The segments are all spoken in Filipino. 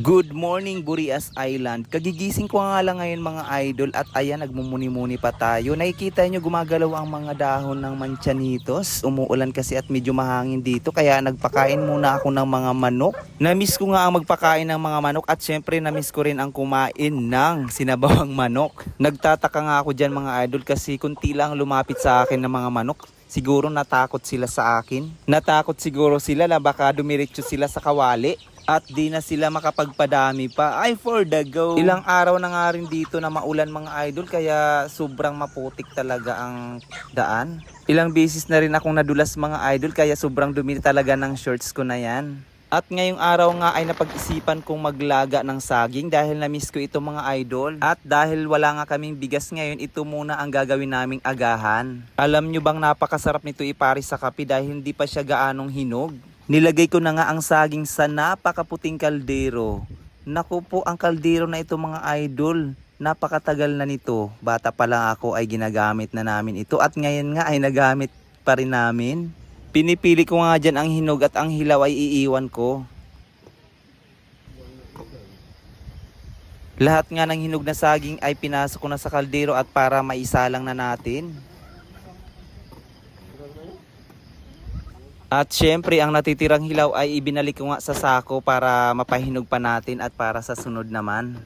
Good morning Burias Island. Kagigising ko nga lang ngayon mga idol at ayan nagmumuni-muni pa tayo. Nakikita nyo gumagalaw ang mga dahon ng manchanitos. Umuulan kasi at medyo mahangin dito kaya nagpakain muna ako ng mga manok. Namiss ko nga ang magpakain ng mga manok at syempre namiss ko rin ang kumain ng sinabawang manok. Nagtataka nga ako dyan mga idol kasi kunti lang lumapit sa akin ng mga manok. Siguro natakot sila sa akin. Natakot siguro sila na baka dumiretso sila sa kawali at di na sila makapagpadami pa. Ay, for the go. Ilang araw na nga rin dito na maulan mga idol kaya sobrang maputik talaga ang daan. Ilang beses na rin akong nadulas mga idol kaya sobrang dumi talaga ng shorts ko na yan. At ngayong araw nga ay napag-isipan kong maglaga ng saging dahil na-miss ko ito mga idol. At dahil wala nga kaming bigas ngayon, ito muna ang gagawin naming agahan. Alam nyo bang napakasarap nito ipari sa kape dahil hindi pa siya gaanong hinog? Nilagay ko na nga ang saging sa napakaputing kaldero. Naku po ang kaldero na ito mga idol. Napakatagal na nito. Bata pa lang ako ay ginagamit na namin ito at ngayon nga ay nagamit pa rin namin. Pinipili ko nga dyan ang hinog at ang hilaw ay iiwan ko. Lahat nga ng hinog na saging ay pinasok ko na sa kaldero at para maisalang na natin. At syempre, ang natitirang hilaw ay ibinalik ko nga sa sako para mapahinog pa natin at para sa sunod naman.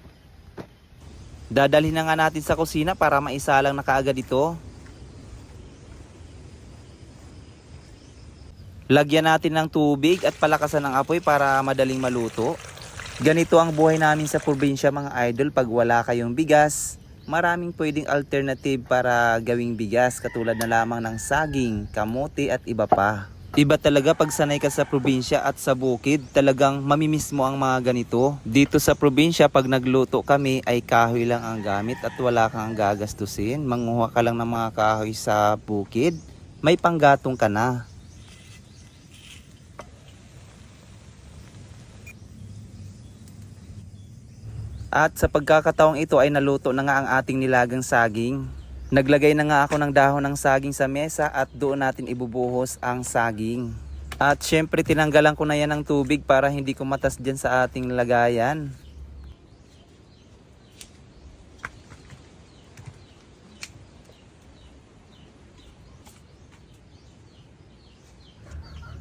Dadalhin na nga natin sa kusina para maisalang na kaagad ito. Lagyan natin ng tubig at palakasan ng apoy para madaling maluto. Ganito ang buhay namin sa probinsya mga idol pag wala kayong bigas. Maraming pwedeng alternative para gawing bigas katulad na lamang ng saging, kamote at iba pa. Iba talaga pag sanay ka sa probinsya at sa bukid, talagang mamimiss mo ang mga ganito. Dito sa probinsya, pag nagluto kami ay kahoy lang ang gamit at wala kang gagastusin. Manguha ka lang ng mga kahoy sa bukid, may panggatong ka na. At sa pagkakataong ito ay naluto na nga ang ating nilagang saging. Naglagay na nga ako ng dahon ng saging sa mesa at doon natin ibubuhos ang saging. At syempre tinanggalan ko na yan ng tubig para hindi kumatas dyan sa ating lagayan.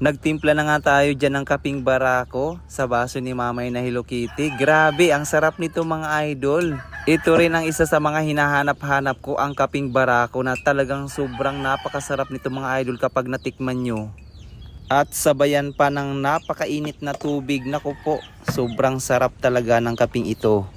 Nagtimpla na nga tayo dyan ng kaping barako sa baso ni Mamay na Hello Kitty. Grabe, ang sarap nito mga idol. Ito rin ang isa sa mga hinahanap-hanap ko, ang kaping barako na talagang sobrang napakasarap nito mga idol kapag natikman nyo. At sabayan pa ng napakainit na tubig, naku po, sobrang sarap talaga ng kaping ito.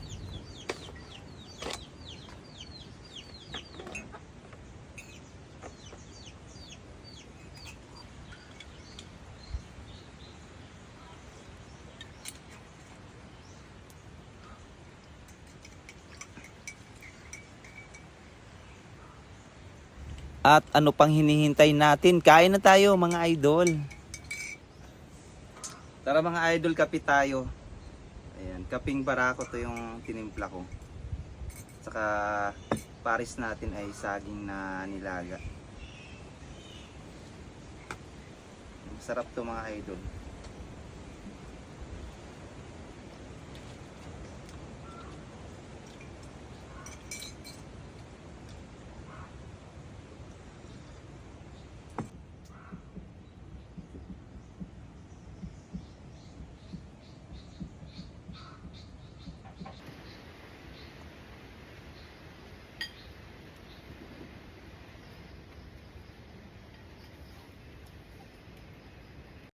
At ano pang hinihintay natin? Kain na tayo mga idol. Tara mga idol, kape tayo. Ayan, kaping barako to yung tinimpla ko. Saka paris natin ay saging na nilaga. Sarap to mga idol.